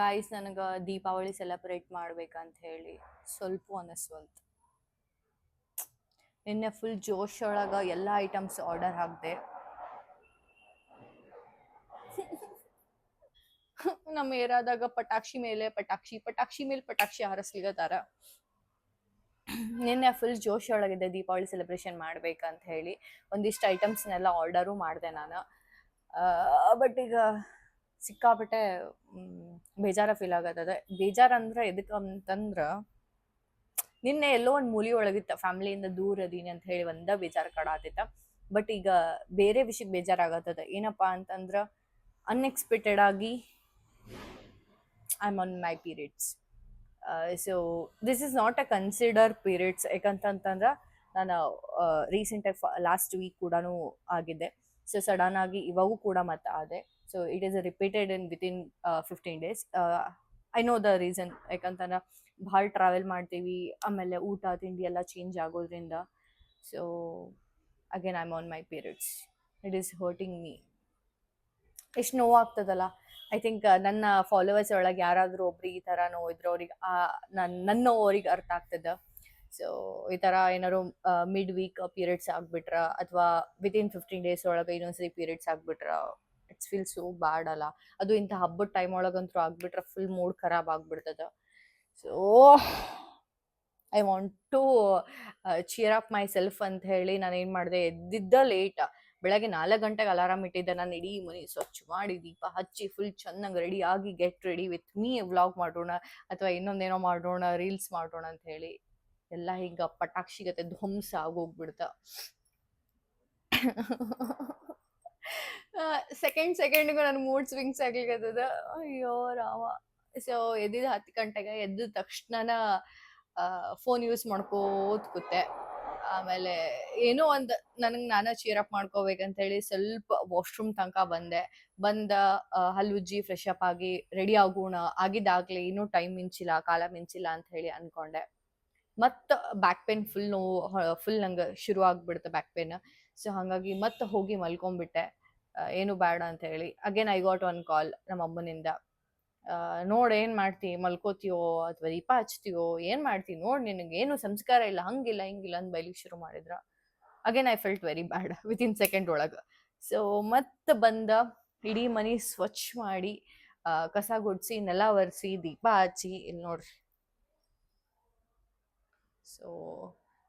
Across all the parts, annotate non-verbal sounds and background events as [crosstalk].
Guys ನನಗೆ Deepavali celebrate ಮಾಡ್ಬೇಕಂತ ಹೇಳಿ ಸ್ವಲ್ಪ ಅನಿಸ್ವಲ್ತು ನಿನ್ನೆ ಫುಲ್ ಜೋಶ್ ಒಳಗೆ ಎಲ್ಲ ಐಟಮ್ಸ್ ಆರ್ಡರ್ ಹಾಕಿದೆ. ನಮ್ಮ ಏರಾದಾಗ ಪಟಾಕ್ಷಿ ಮೇಲೆ ಪಟಾಕ್ಷಿ ಪಟಾಕ್ಷಿ ಮೇಲೆ ಪಟಾಕ್ಷಿ ಹಾರಿಸ್ಲಿಗತ್ತಾರ ನಿನ್ನೆ ಫುಲ್ ಜೋಶ್ ಒಳಗಿದೆ ದೀಪಾವಳಿ ಸೆಲೆಬ್ರೇಷನ್ ಮಾಡ್ಬೇಕಂತ ಹೇಳಿ. ಒಂದಿಷ್ಟು ಐಟಮ್ಸ್ನೆಲ್ಲ ಆರ್ಡರು ಮಾಡಿದೆ ನಾನು. ಬಟ್ ಈಗ ಸಿಕ್ಕಾಪಟ್ಟೆ ಮ್, ಬೇಜಾರ ಫೀಲ್ ಆಗತ್ತದ ಬೇಜಾರ ಅಂದ್ರೆ ಎದಕ್ಕೆ ಅಂತಂದ್ರ ನಿನ್ನೆ ಎಲ್ಲೋ ಒಂದು ಮೂಲಿ ಒಳಗಿತ್ತ ಫ್ಯಾಮಿಲಿಯಿಂದ ದೂರ ಅದೀನಿ ಅಂತ ಹೇಳಿ ಒಂದ ಬೇಜಾರು ಕಡಾತಿತ್ತ ಬಟ್ ಈಗ ಬೇರೆ ವಿಷಯಕ್ಕೆ ಬೇಜಾರಾಗತ್ತದ ಏನಪ್ಪ ಅಂತಂದ್ರ ಅನ್ಎಕ್ಸ್ಪೆಕ್ಟೆಡ್ ಆಗಿ I am on my periods so this is not a consider periods ಯಾಕಂತಂತಂದ್ರೆ ನಾನು ರೀಸೆಂಟಾಗಿ ಲಾಸ್ಟ್ ವೀಕ್ ಕೂಡ ಆಗಿದ್ದೆ. ಸೊ ಸಡನ್ ಆಗಿ ಇವಾಗೂ ಕೂಡ ಮತ್ತೆ ಆದೆ. So it is repeated in within fifteen days I know the reason ಯಾಕಂತಂದ್ರೆ ಭಾಳ ಟ್ರಾವೆಲ್ ಮಾಡ್ತೀವಿ. ಆಮೇಲೆ ಊಟ, ತಿಂಡಿ ಎಲ್ಲ ಚೇಂಜ್ ಆಗೋದ್ರಿಂದ. So again I am on my periods it is hurting me ಎಷ್ಟು ನೋವಾಗ್ತದಲ್ಲ. ಐ ಥಿಂಕ್ ನನ್ನ ಫಾಲೋವರ್ಸ್ ಒಳಗೆ ಯಾರಾದರೂ ಒಬ್ರಿಗೆ ಈ ಥರ ನೋವು ಇದ್ರೆ ಅವ್ರಿಗೆ ನನ್ನ ನನ್ನ ಅವ್ರಿಗೆ ಅರ್ಥ ಆಗ್ತದೆ. ಸೊ ಈ ಥರ ಏನಾದ್ರು ಮಿಡ್ ವೀಕ್ ಪೀರಿಯಡ್ಸ್ ಆಗ್ಬಿಟ್ರ ಅಥವಾ ವಿತಿನ್ ಫಿಫ್ಟೀನ್ ಡೇಸ್ ಒಳಗೆ ಇನ್ನೊಂದ್ಸರಿ ಪೀರಿಯಡ್ಸ್ ಆಗ್ಬಿಟ್ರ ಇಟ್ಸ್ ಫೀಲ್ ಸೋ ಬ್ಯಾಡ್ ಅಲ್ಲ ಅದು ಇಂಥ ಹಬ್ಬದ ಟೈಮ್ ಒಳಗಂತೂ ಆಗ್ಬಿಟ್ರೆ ಫುಲ್ ಮೂಡ್ ಖರಾಬ್ ಆಗ್ಬಿಡ್ತದ. So I want to cheer up myself ಅಂತ ಹೇಳಿ ನಾನು ಏನು ಮಾಡಿದೆ, ಎದ್ದಿದ್ದ ಲೇಟ್ ಬೆಳಗ್ಗೆ ನಾಲ್ಕು ಗಂಟೆಗೆ ಅಲಾರಾಮ್ ಇಟ್ಟಿದ್ದೆ, ನಾನು ಇಡೀ ಮನೆ ಸ್ವಚ್ಛ ಮಾಡಿ ದೀಪ ಹಚ್ಚಿ ಫುಲ್ ಚೆನ್ನಾಗಿ ರೆಡಿ ಆಗಿ get ready with me vlog ಮಾಡೋಣ ಅಥವಾ ಇನ್ನೊಂದೇನೋ ಮಾಡೋಣ ರೀಲ್ಸ್ ಮಾಡೋಣ ಅಂತ ಹೇಳಿ ಎಲ್ಲ ಹಿಂಗೆ ಪಟಾಕ್ಷಿ ಗತೆ ಧ್ವಂಸ ಆಗೋಗ್ಬಿಡ್ತ. ಸೆಕೆಂಡ್ ಸೆಕೆಂಡ್ಗೂ ನನ್ನ ಮೂಡ್ ಸ್ವಿಂಗ್ಸ್ ಆಗ್ಲಿಕ್ಕದ ಅಯ್ಯೋ ರಾಮ. ಸೊ ಎದ್ದಿದ ಹತ್ತು ಗಂಟೆಗೆ ಎದ್ದ ತಕ್ಷಣ ಫೋನ್ ಯೂಸ್ ಮಾಡ್ಕೋತ ಕೂತೆ. ಆಮೇಲೆ ಏನೋ ಒಂದು ನನಗೆ ನಾನು ಚೀರ್ ಅಪ್ ಮಾಡ್ಕೋಬೇಕಂತ ಹೇಳಿ ಸ್ವಲ್ಪ ವಾಶ್ರೂಮ್ ತನಕ ಬಂದೆ. ಬಂದ ಹಲ್ಲುಜ್ಜಿ ಫ್ರೆಶ್ ಅಪ್ ಆಗಿ ರೆಡಿ ಆಗೋಣ, ಆಗಿದ್ದಾಗ್ಲಿ ಇನ್ನೂ ಟೈಮ್ ಮಿಂಚಿಲ್ಲ, ಕಾಲ ಮಿಂಚಿಲ್ಲ ಅಂತ ಹೇಳಿ ಅನ್ಕೊಂಡೆ. ಮತ್ತೆ ಬ್ಯಾಕ್ ಪೇನ್ ಫುಲ್ ನೋವು ಫುಲ್ ನಂಗೆ ಶುರು ಆಗ್ಬಿಡುತ್ತೆ ಬ್ಯಾಕ್ ಪೇನ್ ಸೊ ಹಾಗಾಗಿ ಮತ್ತೆ ಹೋಗಿ ಮಲ್ಕೊಂಡ್ಬಿಟ್ಟೆ ಏನು ಬೇಡ ಅಂತ ಹೇಳಿ. Again I got one call ನಮ್ಮ ಅಮ್ಮನಿಂದ. ನೋಡ್ ಏನ್ ಮಾಡ್ತಿ? ಮಲ್ಕೋತೀಯೋ ಅಥವಾ ದೀಪ ಹಚ್ತೀಯೋ? ಏನ್ ಮಾಡ್ತಿ? ನೋಡ್ ನಿನಗೆ ಏನು ಸಂಸ್ಕಾರ ಇಲ್ಲ. ಹಂಗಿಲ್ಲ, ಹಿಂಗಿಲ್ಲ ಅಂತ ಬೈಲಿಕ್ ಶುರು ಮಾಡಿದ್ರ. Again I felt very bad within second ಒಳಗ. ಸೊ ಮತ್ತೆ ಬಂದ ಇಡೀ ಮನಿ ಸ್ವಚ್ಛ ಮಾಡಿ ಕಸ ಗುಡ್ಸಿ, ನೆಲ ಒರೆಸಿ, ದೀಪ ಹಚ್ಚಿ ಇಲ್ಲಿ ನೋಡ್ರಿ. ಸೊ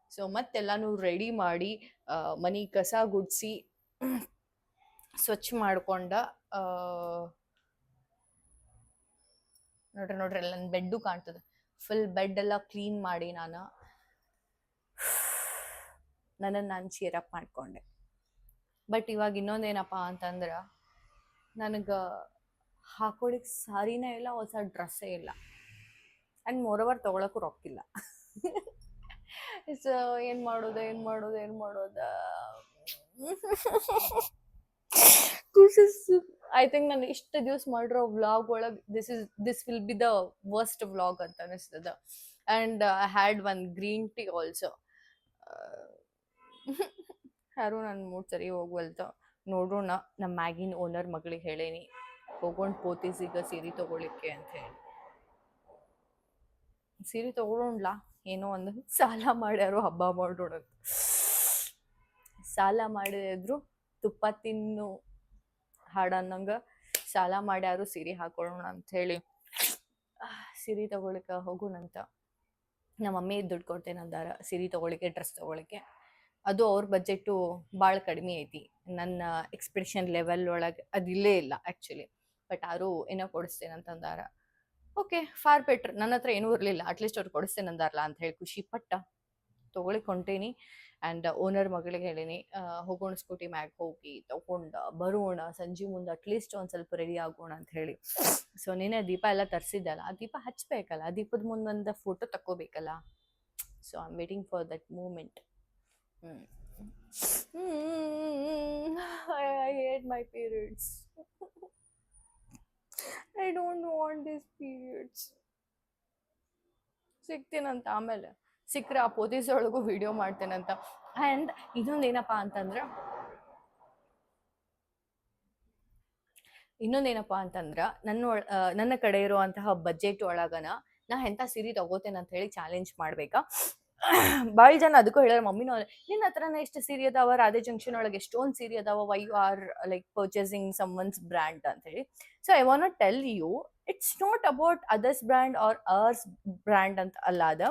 ಸೊ ಮತ್ತೆಲ್ಲನೂ ರೆಡಿ ಮಾಡಿ ಮನೆ ಕಸ ಗುಡಿಸಿ, ಸ್ವಚ್ಛ ಮಾಡ್ಕೊಂಡ ನೋಡ್ರಿ ನೋಡ್ರಿ ನೋಡ್ರಿ ನನ್ನ ಬೆಡ್ಡು ಕಾಣ್ತದೆ. ಫುಲ್ ಬೆಡ್ ಎಲ್ಲ ಕ್ಲೀನ್ ಮಾಡಿ ನಾನು. ನನ್ನನ್ನು ನಾನು ಚೇರಪ್ ಮಾಡಿಕೊಂಡೆ. ಬಟ್ ಇವಾಗ ಇನ್ನೊಂದೇನಪ್ಪ ಅಂತಂದ್ರೆ, ನನಗೆ ಹಾಕೊಳಿಕ್ಕೆ ಸಾರಿನೇ ಇಲ್ಲ, ಹೊಸ ಡ್ರೆಸ್ಸೇ ಇಲ್ಲ. ಆ್ಯಂಡ್ ಮೋರವರ್ ತೊಗೊಳಕ್ಕೂ ರೊಕ್ಕಿಲ್ಲ. [laughs] ಸೊ ಏನು ಮಾಡೋದು ಏನು ಮಾಡೋದು ಏನು ಮಾಡೋದು? ದಿಸ್ ಇಸ್ ಐ ಥಿಂಕ್ ನಾನು ಇಷ್ಟು ದಿವಸ ಮಾಡಿರೋ ವ್ಲಾಗ್ ಒಳಗೆ this is this will be the worst vlog ಅಂತ ಅನಿಸ್ತದ. And I had one green tea also ಯಾರು ನನ್ನ ಮೂಡ್ ಸರಿ ಹೋಗ್ವಲ್ತ? ನೋಡೋಣ ನಮ್ಮ ಮ್ಯಾಗಿನ ಓನರ್ ಮಗಳಿಗೆ ಹೇಳೇನಿ. ಹೋಗೊಂಡು ಪೋತೀಸಿಗ ಸೀರೆ ತಗೊಳ್ಳಿಕ್ಕೆ ಅಂತ ಹೇಳಿ. ಸೀರೆ ತಗೊಳ್ಳೋಣ್ಲಾ ಏನೋ ಒಂದು ಸಾಲ ಮಾಡ್ಯಾರು ಹಬ್ಬ ಮಾಡೋಣ. ಸಾಲ ಮಾಡಿದ್ರು, ತುಪ್ಪ ತಿನ್ನು, ಹಾಡನ್ನಂಗ ಸಾಲ ಮಾಡ್ಯಾರು, ಸೀರೆ ಹಾಕೊಳ್ಳೋಣ ಅಂತ ಹೇಳಿ. ಸೀರೆ ತಗೊಳಿಕ ಹೋಗೋಣಂತ ನಮ್ಮ ಮಮ್ಮಿ ದುಡ್ಡು ಕೊಡ್ತೇನೆ ಅಂದಾರ, ಸೀರೆ ತಗೊಳಿಕೆ ಡ್ರೆಸ್ ತಗೊಳಿಕೆ ಅದು ಅವ್ರ ಬಜೆಟು ಭಾಳ ಕಡಿಮೆ ಐತಿ. ನನ್ನ ಎಕ್ಸ್ಪ್ರೆಷನ್ ಲೆವೆಲ್ ಒಳಗೆ ಅದಿಲ್ಲೇ ಇಲ್ಲೇ ಆ್ಯಕ್ಚುಲಿ ಬಟ್ ಯಾರು ಏನೋ ಕೊಡಿಸ್ತೇನೆ ಅಂತಂದಾರ ಓಕೆ, ಫಾರ್ ಬೆಟ್ರ್. ನನ್ನ ಹತ್ರ ಏನೂ ಇರಲಿಲ್ಲ. ಅಟ್ಲೀಸ್ಟ್ ಅವ್ರು ಕೊಡಿಸ್ತೇನೆ ಅಂದಾರಲ್ಲ ಅಂತ ಹೇಳಿ ಖುಷಿ ಪಟ್ಟ. ತೊಗೊಳಿಕ್ ಹೊಂಟೇನಿ ಆ್ಯಂಡ್ ಓನರ್ ಮಗಳಿಗೆ ಹೇಳೀನಿ ಹೋಗೋಣ ಸ್ಕೂಟಿ ಮ್ಯಾಗ್ ಹೋಗಿ, ತಗೊಂಡ, ಬರೋಣ, ಸಂಜೆ ಮುಂದೆ ಅಟ್ಲೀಸ್ಟ್ ಒಂದು ಸ್ವಲ್ಪ ರೆಡಿ ಆಗೋಣ ಅಂತ ಹೇಳಿ. ಸೊ ನೀನೇ ದೀಪ ಎಲ್ಲ ತರಿಸಿದ್ದಲ್ಲ, ಆ ದೀಪ ಹಚ್ಚಬೇಕಲ್ಲ ಆ ದೀಪದ ಮುಂದೆ ಒಂದು photo ತಕ್ಕೋಬೇಕಲ್ಲ. So I am waiting for that moment hmm I hate my periods I don't want this periods ಸಿಗ್ತೀನಂತ ಆಮೇಲೆ ಸಿಕ್ಕರೆ ಆ ಪೊಲೀಸ್ ಒಳಗೂ ವಿಡಿಯೋ ಮಾಡ್ತೇನಂತ. ಆ್ಯಂಡ್ ಇನ್ನೊಂದು ಏನಪ್ಪ ಅಂತಂದ್ರೆ ಇನ್ನೊಂದೇನಪ್ಪ ಅಂತಂದ್ರ, ನನ್ನ ನನ್ನ ಕಡೆ ಇರುವಂತಹ ಬಜೆಟ್ ಒಳಗನ ನಾ ಎಂಥ ಸೀರೆ ತಗೋತೇನೆ ಅಂತ ಹೇಳಿ ಚಾಲೆಂಜ್ ಮಾಡ್ಬೇಕಾ? [coughs] ಭಾಳ ಜನ ಅದಕ್ಕೂ ಹೇಳ್ಯಾರ ಮಮ್ಮಿನೂ ನಿನ್ನ ಹತ್ರನ ಎಷ್ಟು ಸೀರೆ ಅದಾವ? ರಾಧೆ ಜಂಕ್ಷನ್ ಒಳಗೆ ಎಷ್ಟೊಂದು ಸೀರೆ ಅದಾವ? Why you are like purchasing some one's brand ಅಂತ ಹೇಳಿ. So I want tell you it's not about others brand or ours brand ಅಂತ ಅಲ್ಲ ಅದ.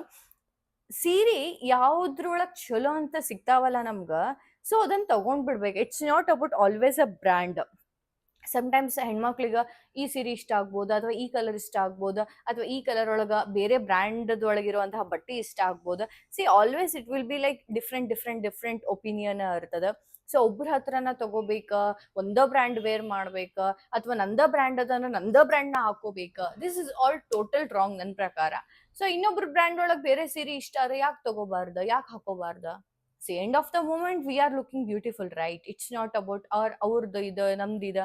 ಸೀರೆ ಯಾವ್ದ್ರೊಳಗೆ ಚಲೋ ಅಂತ ಸಿಗ್ತಾವಲ್ಲ ನಮ್ಗೆ ಸೊ ಅದನ್ನ ತಗೊಂಡ್ಬಿಡ್ಬೇಕು it's not about always a brand sometimes ಹೆಣ್ಮಕ್ಳಿಗೆ ಈ ಸೀರೆ ಇಷ್ಟ ಆಗ್ಬೋದು ಅಥವಾ ಈ ಕಲರ್ ಇಷ್ಟ ಆಗ್ಬೋದು ಅಥವಾ ಈ ಕಲರ್ ಒಳಗ ಬೇರೆ ಬ್ರ್ಯಾಂಡ್ ಒಳಗಿರುವಂತಹ ಬಟ್ಟೆ ಇಷ್ಟ ಆಗ್ಬೋದು. See always it will be like different different different opinion ಇರ್ತದೆ. ಸೊ ಒಬ್ಬರ ಹತ್ರನ ತಗೋಬೇಕ, ಒಂದ ಬ್ರ್ಯಾಂಡ್ ವೇರ್ ಮಾಡ್ಬೇಕ ಅಥವಾ ನಂದ ಬ್ರ್ಯಾಂಡ್ ಅದನ್ನ ನಂದ ಬ್ರ್ಯಾಂಡ್ನ ಹಾಕೋಬೇಕ this is all total wrong ನನ್ನ ಪ್ರಕಾರ. ಸೊ ಇನ್ನೊಬ್ರ ಬ್ರ್ಯಾಂಡ್ ಒಳಗೆ ಬೇರೆ ಸೀರೆ ಇಷ್ಟ ಆದ್ರೆ ಯಾಕೆ ತಗೋಬಾರ್ದ? ಯಾಕೆ ಹಾಕೋಬಾರ್ದ? See end of the moment we are looking beautiful right it's not about ಅವ್ರ ಅವ್ರದ್ದು ಇದು, ನಮ್ದು ಇದು.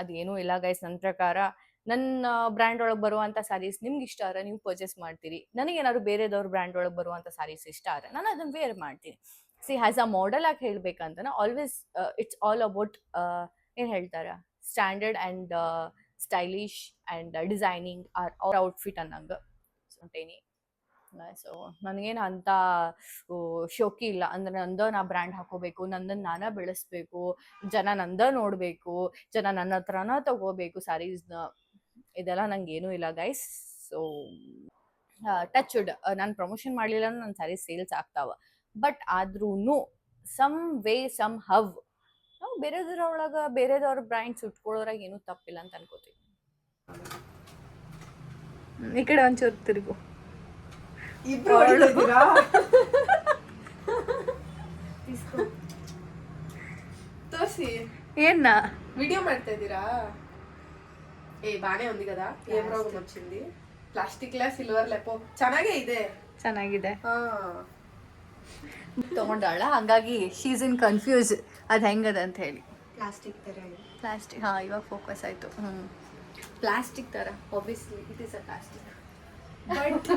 ಅದೇನೂ ಇಲ್ಲ ಗೈಸ್ ನನ್ನ ಪ್ರಕಾರ. ನನ್ನ ಬ್ರ್ಯಾಂಡ್ ಒಳಗೆ ಬರುವಂಥ ಸ್ಯಾರೀಸ್ ನಿಮ್ಗೆ ಇಷ್ಟ ಆದ್ರೆ ನೀವು ಪರ್ಚೇಸ್ ಮಾಡ್ತೀರಿ. ನನಗೇನಾದ್ರು ಬೇರೆದವ್ರ ಬ್ರ್ಯಾಂಡ್ ಒಳಗೆ ಬರುವಂಥ ಸ್ಯಾರೀಸ್ ಇಷ್ಟ ಆದ್ರೆ ನಾನು ಅದನ್ನು ವೇರ್ ಮಾಡ್ತೀನಿ. ಸಿ ಹ್ಯಾಸ್ ಅ ಮಾಡೆಲ್ ಆಗಿ ಹೇಳ್ಬೇಕಂತನ ಆಲ್ವೇಸ್ ಇಟ್ಸ್ ಆಲ್ ಅಬೌಟ್ ಏನು ಹೇಳ್ತಾರ? Standard and stylish and designing or outfit ಅನ್ನಂಗೆ. ಸೊ ನನಗೇನು ಅಂತ ಶೋಕಿ ಇಲ್ಲ. ಅಂದ್ರೆ ನಂದ ನಾ ಬ್ರ್ಯಾಂಡ್ ಹಾಕೋಬೇಕು ನಂದನ್ನು ನಾನೇ ಬೆಳೆಸ್ಬೇಕು, ಜನ ನಂದ ನೋಡಬೇಕು, ಜನ ನನ್ನ ಹತ್ರನ ತಗೋಬೇಕು ಸ್ಯಾರೀಸ್ನ ಇದೆಲ್ಲ ಏನೂ ಇಲ್ಲ ಗೈಸ್ ಸೊ ಟಚ್ ವುಡ್ ನಾನು ಪ್ರಮೋಷನ್ ಮಾಡಲಿಲ್ಲ ನನ್ನ ಸ್ಯಾರೀಸ್ ಸೇಲ್ಸ್ ಆಗ್ತಾವ. ಬಟ್ ಆದ್ರೂ ಸಮ್ ವೇ ಸಮ್ ಹವ್ ನಾವು ಬೇರೆದ್ರ ಒಳಗೆ ಬೇರೆದವ್ರ ಬ್ರ್ಯಾಂಡ್ಸ್ ಉಟ್ಕೊಳ್ಳೋರಾಗ ಏನೂ ತಪ್ಪಿಲ್ಲ ಅಂತ ಅನ್ಕೋತೀವಿ ಈ ಕಡೆ ಒಂಚೂರು ತಿರುಗು. ಇಬ್ರು ಹೊಡಿತಿದ್ದೀರಾ? ತೋರ್ಸಿ ಏನ ವಿಡಿಯೋ ಮಾಡ್ತಾ ಇದ್ದೀರಾ ఏ బానే ఉంది కదా ఏం రోగం వచ్చింది ప్లాస్టిక్ లా సిల్వర్ లేపో ಚೆನ್ನಾಗೇ ಇದೆ ಚೆನ್ನಾಗಿದೆ ಹಾ ತಗೊಂಡಾಳ ಹಂಗಾಗಿ ಶೀಸ್ ಇನ್ ಕನ್ಫ್ಯೂಸ್ ಅದು ಹೆಂಗದ ಅಂತ ಹೇಳಿ ಪ್ಲಾಸ್ಟಿಕ್ ತರ ಇದೆ ಪ್ಲಾಸ್ಟಿಕ್ ಹಾಂ ಇವಾಗ ಫೋಕಸ್ ಆಯಿತು ಹ್ಞೂ ಪ್ಲಾಸ್ಟಿಕ್ ಥರ obviously it is a plastic but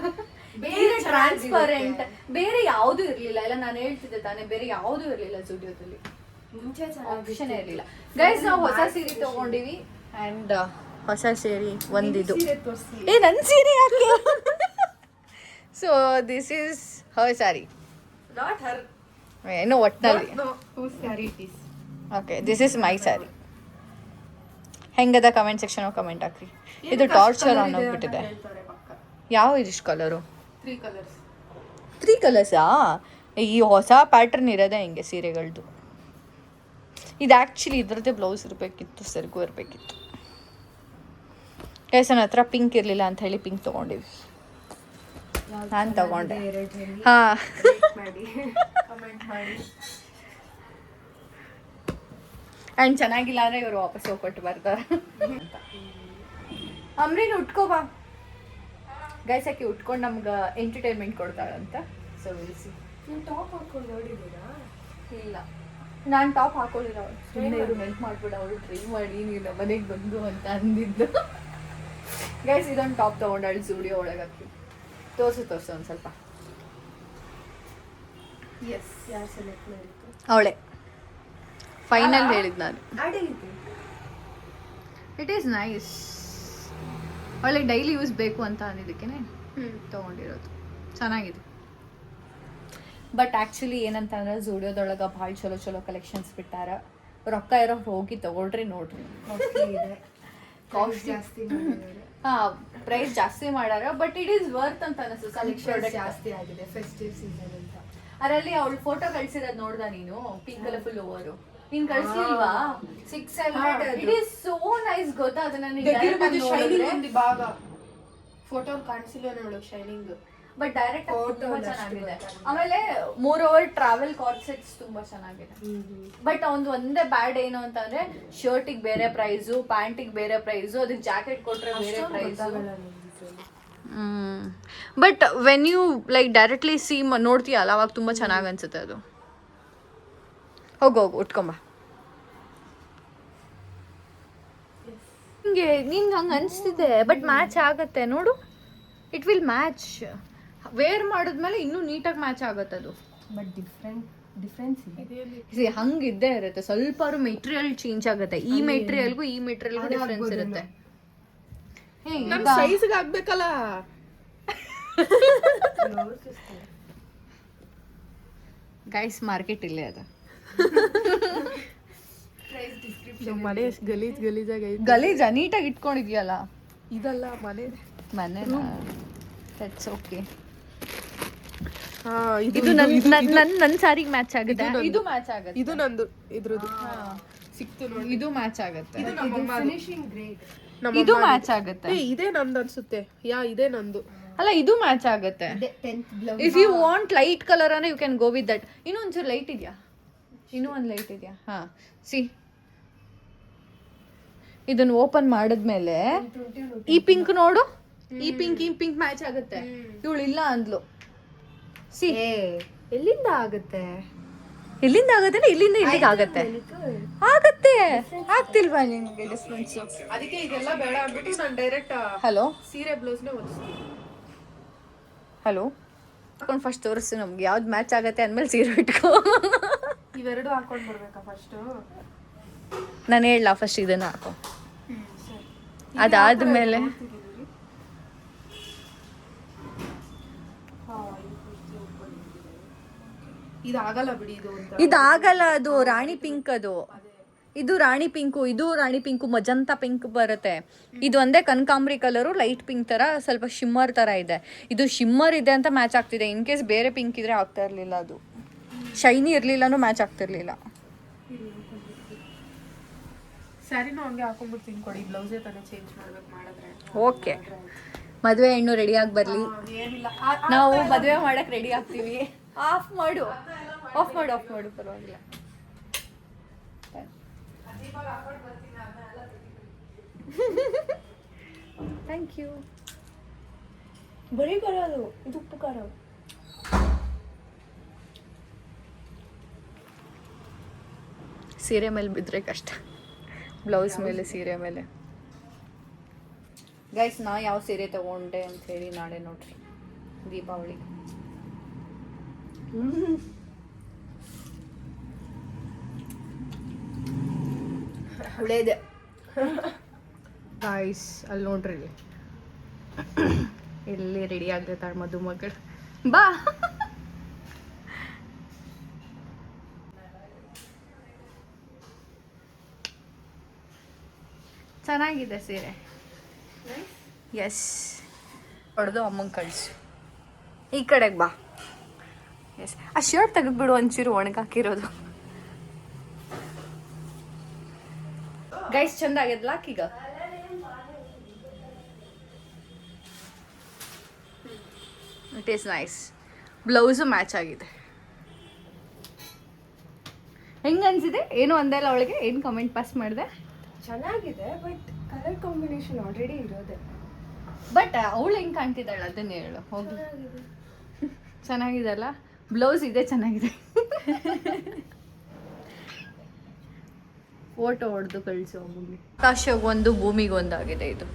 ಬೇರೆ ಟ್ರಾನ್ಸ್ಪರೆಂಟ್ ಬೇರೆ ಯಾವುದು ಇರಲಿಲ್ಲ. ಎಲ್ಲ ನಾನು ಹೇಳ್ತಿದ್ದೆ ತಾನೇ ಬೇರೆ ಯಾವುದು ಇರಲಿಲ್ಲ ಸ್ಟುಡಿಯೋದಲ್ಲಿ ಮುಂಚೆ ಆಪ್ಷನ್ ಇರಲಿಲ್ಲ. ಗೈಸ್ ನಾವು ಹೊಸ ಸೀರೆ ತಗೊಂಡಿವಿ. ಅಂಡ್ ಹೊಸ ಸೀರೆ ಒಂದಿದು. ಏ ನನ್ನ ಸೀರೆ ಯಾಕೆ? So this is her sari not her ಏನೋ ಒಟ್ಟಿನಲ್ಲಿ okay this is my sari ಹೆಂಗದ ಕಮೆಂಟ್ ಸೆಕ್ಷನ್ ಕಮೆಂಟ್ ಹಾಕ್ರಿ. ಇದು ಟಾರ್ಚರ್ ಅನ್ನೋಗ್ಬಿಟ್ಟಿದೆ ಯಾವ ಇದಿಷ್ಟು ಕಲರು ತ್ರೀ ಕಲರ್ಸ್ ತ್ರೀ ಕಲರ್ಸಾ ಈ ಹೊಸ ಪ್ಯಾಟರ್ನ್ ಇರೋದೇ ಹಿಂಗೆ ಸೀರೆಗಳದ್ದು ಇದು ಆ್ಯಕ್ಚುಲಿ ಇದ್ರದ್ದೇ ಬ್ಲೌಸ್ ಇರಬೇಕಿತ್ತು ಸೆರಗು ಇರಬೇಕಿತ್ತು. ಕೇಸನ್ ನನ್ನ ಹತ್ರ ಪಿಂಕ್ ಇರಲಿಲ್ಲ ಅಂತ ಹೇಳಿ ಪಿಂಕ್ ತೊಗೊಂಡಿವಿ ನಾನು ತಗೊಂಡೆ. ಹಾಂ. ಆ್ಯಂಡ್ ಚೆನ್ನಾಗಿಲ್ಲ ಅಂದರೆ ಇವರು ವಾಪಸ್ ಹೋಗ್ಕೊಟ್ಟು ಬರ್ತಾರೆ. ಅಮ್ರಿನ್ ಉಟ್ಕೋ ಬಾ. ಗೈಸ್ ಆಕೆ ಉಟ್ಕೊಂಡು ನಮ್ಗೆ ಎಂಟರ್ಟೈನ್ಮೆಂಟ್ ಕೊಡ್ತಾಳಂತ? ಸೊ ವಿಲ್ಸಿ ನೀವು ಟಾಪ್ ಹಾಕೊಂಡು ನೋಡಿದ್ದೀರಾ? ಇಲ್ಲ. ನಾನು ಟಾಪ್ ಅವಳು ಸುಮ್ಮನೆ ಇವರು ನೆನ್ಪು ಮಾಡ್ಬಿಡ ಅವಳು ಟ್ರೈ ಮಾಡಿ ನೀನು ಮನೆಗೆ ಬಂದು ಅಂತ ಅಂದಿದ್ದು. ಗೈಸ್ ಇದೊಂದು ಟಾಪ್ ತೊಗೊಂಡಾಳು ಸ್ಟುಡಿಯೋ ಒಳಗೆ ಹಾಕಿ. ತೋರಿಸು ತೋರಿಸು ಒಂದು ಸ್ವಲ್ಪ. ಎಸ್ ಯಾರು ಸೆಲೆಕ್ಟ್ ಮಾಡಿತ್ತು ಅವಳೆ. ಫೈನಲ್ ಹೇಳಿದ್ ನಾನು. ಇಟ್ ಈಸ್ ನೈಸ್ ಅವಳಿಗೆ ಡೈಲಿ ಯೂಸ್ ಬೇಕು ಅಂತ ಅಂದಿದ್ದಕ್ಕೆ ತಗೊಂಡಿರೋದು. ಚೆನ್ನಾಗಿದೆ. ಬಟ್ ಆ್ಯಕ್ಚುಲಿ ಏನಂತ ಅಂದ್ರೆ ಝೂಡಿಯೋದೊಳಗೆ ಭಾಳ ಚಲೋ ಚಲೋ ಕಲೆಕ್ಷನ್ಸ್ ಬಿಟ್ಟಾರ. ರೊಕ್ಕ ಇರೋ ಹೋಗಿ ತಗೊಳ್ರಿ ನೋಡ್ರಿ. [laughs] Costly. ಜಾಸ್ತಿ ಹಾ ಪ್ರೈಸ್ ಜಾಸ್ತಿ ಮಾಡ್ಯಾರ ಬಟ್ ಇಟ್ ಈಸ್ ವರ್ತ್ ಅಂತ ಅನಿಸ್ತು ಕಲೆಕ್ಷನ್ ಜಾಸ್ತಿ ಆಗಿದೆ ಫೆಸ್ಟಿವ್ ಸೀಸನ್ ಅಂತ. ಅದರಲ್ಲಿ ಅವಳು ಫೋಟೋ ಕಳ್ಸಿರೋದ್ ನೋಡ್ದ ನೀನು? ಪಿಂಕ್ ಕಲರ್ ಫುಲ್ ಓವರು ನೀನ್ ಕಳ್ಸಿಲ್ವಾ? Six hundred it is so nice ಗೊತ್ತಾ ಅದು ನನಗೆ ಶೈನಿಂಗ್ ಫೋಟೋ ಕಾಣಿಸಿಲ್ಲ ನೋಡು ಶೈನಿಂಗ್ ಬಟ್ ಡೈರೆಕ್ಟ್ ತುಂಬಾ ಚೆನ್ನಾಗಿದೆ. ಆಮೇಲೆ ಮೋರ್ ಓವರ್ ಟ್ರಾವೆಲ್ ಕಾರ್ಸೆಟ್ಸ್ ತುಂಬಾ ಚೆನ್ನಾಗಿದೆ. ಬಟ್ ಒಂದು ಒಂದೇ ಬ್ಯಾಡ್ ಏನು ಅಂತಂದ್ರೆ ಶರ್ಟಿಗೆ ಬೇರೆ ಪ್ರೈಸು ಪ್ಯಾಂಟಿಗೆ ಬೇರೆ ಪ್ರೈಸು ಅದಕ್ಕೆ ಜಾಕೆಟ್ ಕೊಟ್ರೆ ಬೇರೆ price but when you like directly see ನೋಡ್ತೀಯಲ್ಲ ಅವಾಗ ತುಂಬಾ ಚೆನ್ನಾಗಿ ಅನ್ಸುತ್ತೆ ಅದು. ಹೋಗು ಹೋಗು ಉಟ್ಕೊಂಬ. ಹಿಂಗೆ ನಿಂಗೆ ಹಂಗೆ ಅನಿಸ್ತಿದೆ ಬಟ್ ಮ್ಯಾಚ್ ಆಗುತ್ತೆ ನೋಡು. ಇಟ್ ವಿಲ್ ಮ್ಯಾಚ್ ವೇರ್ ಮಾಡಿದ್ಮೇಲೆ ಇನ್ನೂ ನೀಟಾಗಿ ಮ್ಯಾಚ್ ಆಗುತ್ತೆ ಅದು. ಬಟ್ ಡಿಫ್ರೆಂಟ್ ಡಿಫ್ರೆನ್ಸ್ ಇದೆ. See, ಹಂಗ್ ಇದ್ದೇ ಇರುತ್ತೆ. ಸ್ವಲ್ಪ ಮೆಟೀರಿಯಲ್ ಚೇಂಜ್ ಆಗುತ್ತೆ. ಈ ಮೆಟೀರಿಯಲ್ಗೂ ಈ ಮೆಟೀರಿಯಲ್ಗೂ ಡಿಫ್ರೆನ್ಸ್ ಇರುತ್ತೆ. ಸೈಜ್ಗೆ ಆಗ್ಬೇಕಲ್ಲ. [laughs] ಗೈಸ್ ಮಾರ್ಕೆಟ್ ಇಲ್ಲೇ ಅದ. ನಮ್ಮ ಮನೆ ಎಷ್ಟು ಗಲೀಜ್ ಗಲೀಜಾಗ ಐತಿ. ಗಲೀಜ? ನೀಟಾಗಿ ಇಟ್ಕೊಂಡಿದ್ಯಲ್ಲ? ಇದಲ್ಲ ಮನೆ. ಮನೆ ದಟ್ಸ್ ಓಕೆ ಇದು ಇದು ನನ್ ನನ್ ನನ್ ನನ್ ಸಾರಿಗೆ ಮ್ಯಾಚ್ ಆಗುತ್ತೆ? ಇದು ಮ್ಯಾಚ್ ಆಗುತ್ತೆ? ಇದು ನಂದು. ಇದ್ರದ್ದು. ಸಿಕ್ತು ನೋಡಿ. ಇದು ಮ್ಯಾಚ್ ಆಗುತ್ತೆ. ಇದು ನಮ್ಮ ಫಿನಿಶಿಂಗ್ ಗ್ರೇಟ್ ಇದು ಮ್ಯಾಚ್ ಆಗುತ್ತೆ. ಏ ಇದೇ ನಂದು ಅನ್ಸುತ್ತೆ. ಯಾ ಇದೇ ನಂದು. ಅಲ್ಲ ಇದು ಮ್ಯಾಚ್ ಆಗುತ್ತೆ. If you want light colour ಅನ್ನ you can go with that ಇನ್ನೂ ಒಂಚೂರು ಲೈಟ್ ಇದೆಯಾ? ಇನ್ನೂ ಒಂದು ಲೈಟ್ ಇದೆಯಾ? ಹಾ ಸಿ ಇದನ್ನ ಓಪನ್ ಮಾಡಿದ್ಮೇಲೆ ಈ ಪಿಂಕ್ ನೋಡು. ಈ ಪಿಂಕ್ ಈ ಪಿಂಕ್ ಮ್ಯಾಚ್ ಆಗುತ್ತೆ. ಇವಳು ಇಲ್ಲ ಅಂದ್ಲು. ಸಿ ಎಲ್ಲಿಂದ ಆಗುತ್ತೆ? ಎಲ್ಲಿಂದ ಆಗುತ್ತೆ ಇಲ್ಲಿಂದ ಇಲ್ಲಿಗೆ ಆಗತ್ತೆ. ಆಗತ್ತೆ. ಆಗ್ತಿಲ್ವಾ ನಿಮ್ಗೆ ಡಿಫ್ರೆನ್ಸ್ ಅದಕ್ಕೆ ಇದೆಲ್ಲ ಬೇಡ ಅಂದ್ಬಿಟ್ಟು ನಾನು ಡೈರೆಕ್ಟ್ ಹಲೋ ಸೀರೆ ಬ್ಲೌಸ್ನೇ ಹೊಲಿಸ್ತೀನಿ. ಹಲೋ ಫಸ್ಟ್ ತೋರಿಸ್ತು ನಮ್ಗೆ. ಯಾವ್ದು ಮ್ಯಾಚ್ ಆಗತ್ತೆ ಅಂದ್ಮೇಲೆ ಸೀರೆ ಇಟ್ಕೋ ಇವೆರಡು ಹಾಕೊಂಡ್ ಬರ್ಬೇಕಾ ಫಸ್ಟ್ ನಾನು ಹೇಳಲ್ಲ ಫಸ್ಟ್ ಇದನ್ನ ಹಾಕೋ. ಅದಾದ್ಮೇಲೆ ಇದಾಗಲ್ಲ ಅದು ರಾಣಿ ಪಿಂಕ್ ಅದು. ಇದು ರಾಣಿ ಪಿಂಕು ಇದು ರಾಣಿ ಪಿಂಕು ಮಜಂತ ಪಿಂಕ್ ಬರುತ್ತೆ. ಇದು ಒಂದೇ ಕನಕಾಂಬ್ರಿ ಕಲರು ಲೈಟ್ ಪಿಂಕ್ ತರ ಸ್ವಲ್ಪ ಶಿಮ್ಮರ್ ತರ ಇದೆ. ಇದು ಶಿಮ್ಮರ್ ಇದೆ ಅಂತ ಮ್ಯಾಚ್ ಆಗ್ತಿದೆ. ಇನ್ ಕೇಸ್ ಬೇರೆ ಪಿಂಕ್ ಇದ್ರೆ ಆಗ್ತಾ ಇರ್ಲಿಲ್ಲ ಅದು. ಶೈನಿ ಇರಲಿಲ್ಲನೂ ಮ್ಯಾಚ್ ಆಗ್ತಿರ್ಲಿಲ್ಲ. ಸ್ಯಾರಿನೂ ಹಂಗೆ ಹಾಕೊಂಡ್ಬಿಡ್ತೀನಿ ಕೊಡಿ ಬ್ಲೌಸೇ ತಾನೇ ಚೇಂಜ್ ಮಾಡ್ಬೇಕು ಮಾಡಿದ್ರೆ. ಓಕೆ. ಮದುವೆ ಹೆಣ್ಣು ರೆಡಿ ಆಗಿ ಬರ್ಲಿ. ಏನಿಲ್ಲ. ನಾವು ಮದುವೆ ಮಾಡಕ್ ರೆಡಿ ಆಗ್ತೀವಿ. ಆಫ್ ಮಾಡು. ಆಫ್ ಮಾಡು ಆಫ್ ಮಾಡು ಪರವಾಗಿಲ್ಲ. ಥ್ಯಾಂಕ್ ಯು ಬರೀ ಖಾರ ಅದು ಇದು ಉಪ್ಪು ಖಾರ. ಸೀರೆ ಮೇಲೆ ಬಿದ್ದರೆ ಕಷ್ಟ. ಬ್ಲೌಸ್ ಮೇಲೆ ಸೀರೆ ಮೇಲೆ. ಗೈಸ್ ನಾ ಯಾವ ಸೀರೆ ತಗೊಂಡೆ ಅಂತ ಹೇಳಿ ನಾಳೆ ನೋಡ್ರಿ. ದೀಪಾವಳಿ. ಒಳ್ಳೇದೆ. ಗಾಯ್ಸ್ ಅಲ್ಲಿ ನೋಡ್ರಿ. ಇಲ್ಲಿ. ಎಲ್ಲಿ ರೆಡಿ ಆಗ್ತಾಳೆ ಮದುಮಗಳು. ಬಾ. ಚೆನ್ನಾಗಿದೆ ಸೀರೆ. ಎಸ್ ಹೊಡೆದು ಅಮ್ಮಂಗೆ ಕಳಿಸು. ಈ ಕಡೆಗೆ ಬಾ. ಎಸ್ ಆ ಶರ್ಟ್ ತೆಗೆದ್ಬಿಡು, ಒಂಚೂರು ಒಣಗಾಕಿರೋದು ಗೈಸ್ ಚಂದ ಆಗ್ಯದಲ್ಲ ಈಗ. It is nice blouse match ಆಗಿದೆ. ಹೆಂಗೆ ಅನ್ಸಿದೆ? ಏನು ಅಂದಲ್ಲ ಅವಳಿಗೆ. ಏನು ಕಮೆಂಟ್ ಪಾಸ್ ಮಾಡಿದೆ? ಚೆನ್ನಾಗಿದೆ ಬಟ್ ಕಲರ್ ಕಾಂಬಿನೇಷನ್ ಆಲ್ರೆಡಿ ಇರೋದೆ. ಬಟ್ ಅವಳು ಹೆಂಗ್ ಕಾಣ್ತಿದ್ದಾಳೆ? ಅದನ್ನ ಹೇಳು ಹೋಗಿ. ಚೆನ್ನಾಗಿದೆ. ಅಲ್ಲ? ಬ್ಲೌಸ್ ಇದೆ ಚೆನ್ನಾಗಿದೆ. [laughs] ಫೋಟೋ ಹೊಡೆದು ಕಳಿಸು ಭೂಮಿ ಆಕಾಶಗೊಂದು ಭೂಮಿಗೊಂದಾಗಿದೆ ಇದು.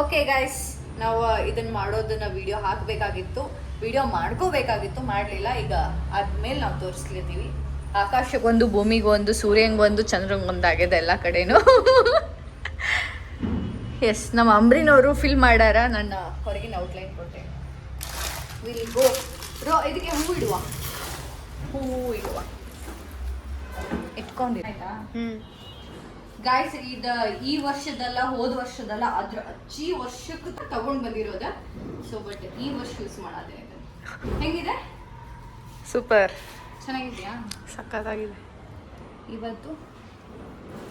ಓಕೆ ಗಾಯ್ಸ್ ನಾವು ಇದನ್ನ ಮಾಡೋದನ್ನ ವಿಡಿಯೋ ಹಾಕಬೇಕಾಗಿತ್ತು. ವಿಡಿಯೋ ಮಾಡ್ಕೋಬೇಕಾಗಿತ್ತು ಮಾಡಲಿಲ್ಲ. ಈಗ ಆದ್ಮೇಲೆ ನಾವು ತೋರಿಸ್ಲಿದ್ದೀವಿ ಆಕಾಶಗೊಂದು ಭೂಮಿಗೊಂದು ಸೂರ್ಯಂಗೊಂದು ಚಂದ್ರಂಗೊಂದಾಗಿದೆ ಎಲ್ಲ ಕಡೆನೂ. ಎಸ್ ನಮ್ಮ ಅಂಬ್ರಿನವರು ಫಿಲ್ ಮಾಡ್ಯಾರ ನನ್ನ ಹೊರಗಿನ ಔಟ್ಲೈನ್ ಕೊಟ್ಟೆ. ವಿಲ್ ಗೋ ರೋ ಇದಕ್ಕೆ ಹೂ ಇಡುವ. ಹೂ ಇಡುವ. ಇಟ್ಕೊಂಡಿರ. ಆಯ್ತಾ? ಹ್ಮ್. ಗಾಯ್ಸ್ ಇದ ಈ ವರ್ಷದಲ್ಲ ಹೋದ ವರ್ಷದಲ್ಲ ಅದ್ರ ಅಜ್ಜಿ ವರ್ಷಕ್ಕೆ ತಗೊಂಡ್ ಬಂದಿರೋದ. ಸೊ ಬಟ್ ಈ ವರ್ಷ ಯೂಸ್ ಮಾಡೋದೇ ಇದನ್ನ. ಹೆಂಗಿದೆ? ಸೂಪರ್. ಚೆನ್ನಾಗಿದ್ಯಾ? ಸಕ್ಕತ್ತಾಗಿದೆ ಇವತ್ತು?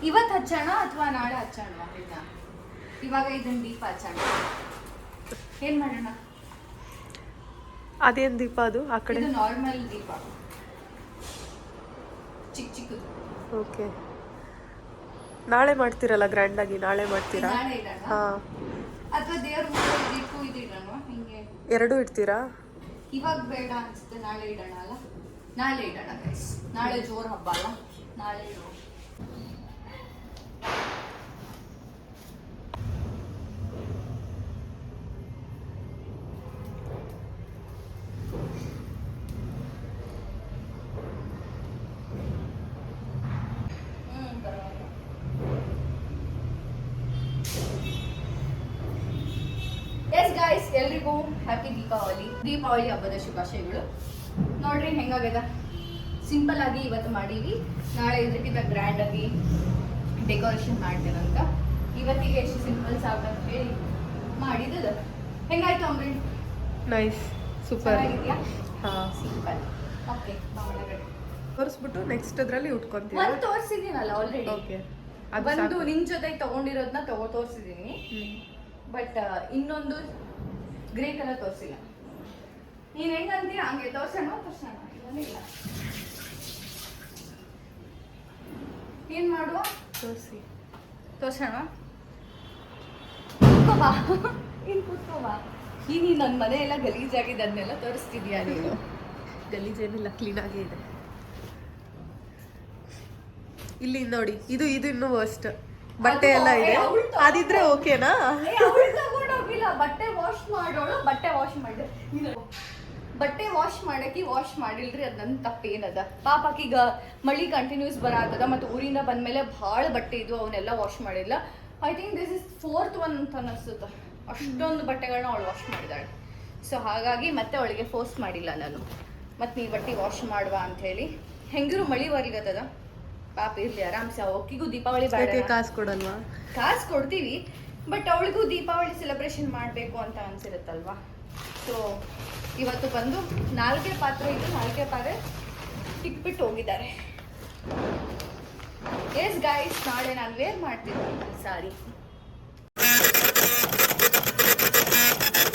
ಇವತ್ತು ಹಚ್ಚೋಣ ಅಥವಾ ನಾಳೆ ಹಚ್ಚೋಣ ಇವಾಗ ಇದನ್ನ ದೀಪ ಹಚ್ಚೋಣ ಏನು ಮಾಡೋಣ? ಅದೇನ್ ದೀಪ ಅದು? ಆ ಕಡೆ? ನಾರ್ಮಲ್ ದೀಪ. ಚಿಕ್ಕ ಚಿಕ್ಕದು. ಓಕೆ. ನಾಳೆ ಮಾಡ್ತೀರಲ್ಲ ಗ್ರ್ಯಾಂಡ್ ಆಗಿ ನಾಳೆ ಮಾಡ್ತೀರಾ ಹಾ. ಅಥವಾ ದೇವ್ರ ಇದಿಟ್ಟು ಇದಿಡೋಣ ಹಿಂಗೆ. ಎರಡು ಇಡ್ತೀರಾ? ಇವಾಗ ಬೇಡ ಅನ್ಸುತ್ತೆ ನಾಳೆ ಇಡೋಣ ಅಲ್ಲ? ನಾಳೆ ಇಡೋಣ ಗೈಸ್ ನಾಳೆ ಜೋರು ಹಬ್ಬ ಅಲ್ಲ ನಾಳೆ ಇಡೋಣ ಎಲ್ರಿಗೂ ಹ್ಯಾಪಿ ದೀಪಾವಳಿ ದೀಪಾವಳಿ ಹಬ್ಬದ ಶುಭಾಶಯಗಳು ನೋಡ್ರಿ ಹೆಂಗಾಗ್ಯದ ಸಿಂಪಲ್ ಆಗಿ ಇವತ್ತು ಮಾಡೀವಿ. ನಾಳೆ ಇದಕ್ಕಿಂತ ಗ್ರ್ಯಾಂಡ್ ಆಗಿ ಡೆಕೋರೇಷನ್ ಮಾಡ್ತೇನಂತ. ಇವತ್ತಿಗೆ ಎಷ್ಟು ಸಿಂಪಲ್ ಸಾಕಂತ ಹೇಳಿ ಮಾಡಿದ್ದು. ಹೆಂಗಾಯ್ತು ಅಮ್ರಿ ನೈಸ್ ಸೂಪರ್ ಚೆನ್ನಾಗಿದ್ಯಾ? ಹಾ. ಸಿಂಪಲ್ ಓಕೆ ತೋರಿಸ್ಬಿಟ್ಟು ನೆಕ್ಸ್ಟ್ ಅದರಲ್ಲಿ ಉಟ್ಕೊಂತೀವಿ ಒಂದು ತೋರಿಸಿದ್ದೀನಲ್ಲ ಆಲ್ರೆಡಿ ಓಕೆ ಒಂದು ನಿಮ್ಮ ಜೊತೆ ತಗೊಂಡಿರೋದನ್ನ ತಗೋ ತೋರಿಸಿದ್ದೀನಿ. ಬಟ್ ಇನ್ನೊಂದು ಗ್ರೇ ಕಲರ್ ತೋರಿಸಿಲ್ಲ. ನೀನು ಹೆಂಗಂತೀಯ ಹಂಗೆ ತೋರ್ಸೋಣ ತೋರ್ಸೋಣ. ಇಲ್ಲ ಏನ್ ಮಾಡುವ? ತೋರಿಸಿ. ತೋರ್ಸೋಣ? ಕೂತ್ಕೋಬಾ ನೀನ್ ಕೂತ್ಕೋಬಾ ಈಗ ನೀನ್ ನನ್ನ ಮನೆ ಎಲ್ಲ ಗಲೀಜಾಗಿದೆ ಅದನ್ನೆಲ್ಲ ತೋರಿಸ್ತಿದ್ಯಾ ನೀನು? ಗಲೀಜೇನಿಲ್ಲ ಕ್ಲೀನ್ ಆಗೇ ಇದೆ. ಇಲ್ಲಿ ನೋಡಿ ಇದು ಇದು ಇನ್ನೂ ವರ್ಸ್ಟ್ ಬಟ್ಟೆ ಎಲ್ಲ ಇದೆ. ಅದಿದ್ರೆ ಓಕೆನಾ ಬಟ್ಟೆ ವಾಶ್ ಮಾಡೋಳು ಬಟ್ಟೆ ವಾಶ್ ಮಾಡಿ ನೀನು ಬಟ್ಟೆ ವಾಶ್ ಮಾಡಕ್ಕೆ ವಾಶ್ ಮಾಡಿಲ್ರಿ ಅದ್ ನನ್ನ ತಪ್ಪೇನದ ಆಕೀಗ ಮಳಿ ಕಂಟಿನ್ಯೂಸ್ ಬರತ್ತದ ಮತ್ತು ಊರಿಂದ ಬಂದ್ಮೇಲೆ ಭಾಳ ಬಟ್ಟೆ ಇದು ಅವನ್ನೆಲ್ಲ ವಾಶ್ ಮಾಡಿಲ್ಲ. I think this is fourth one ಅಂತ ಅನ್ನಿಸುತ್ತೆ ಅಷ್ಟೊಂದು ಬಟ್ಟೆಗಳನ್ನ ಅವಳು ವಾಶ್ ಮಾಡಿದಾಳೆ. ಸೊ ಹಾಗಾಗಿ ಮತ್ತೆ ಅವಳಿಗೆ ಫೋರ್ಸ್ ಮಾಡಿಲ್ಲ ನಾನು. ಮತ್ತು ನೀ ಬಟ್ಟೆ ವಾಶ್ ಮಾಡುವ ಅಂತ ಹೇಳಿ ಹೆಂಗಿರು ಮಳಿ ಬರ್ಲಿಕತ್ತದ? ಪಾಪ ಇರ್ಲಿ ಆರಾಮ್ಸೆ. ಅವಕ್ಕಿಗೂ ದೀಪಾವಳಿ ಬೇಡ ಕಾಸು ಕೊಡಲ್ವಾ? ಕಾಸು ಕೊಡ್ತೀವಿ. ಬಟ್ ಅವಳಿಗೂ ದೀಪಾವಳಿ ಸೆಲೆಬ್ರೇಷನ್ ಮಾಡಬೇಕು ಅಂತ ಅನ್ಸಿರುತ್ತಲ್ವಾ? ಸೊ ಇವತ್ತು ಬಂದು ನಾಲ್ಕೇ ಪಾತ್ರೆ ಇದ್ದು ನಾಲ್ಕೇ ಪಾತ್ರೆ ಸಿಕ್ಬಿಟ್ಟು ಹೋಗಿದ್ದಾರೆ. ಎಸ್ ಗೈಸ್ ನಾಳೆ ನಾನು ವೇರ್ ಮಾಡ್ತೀನಿ ಸಾರಿ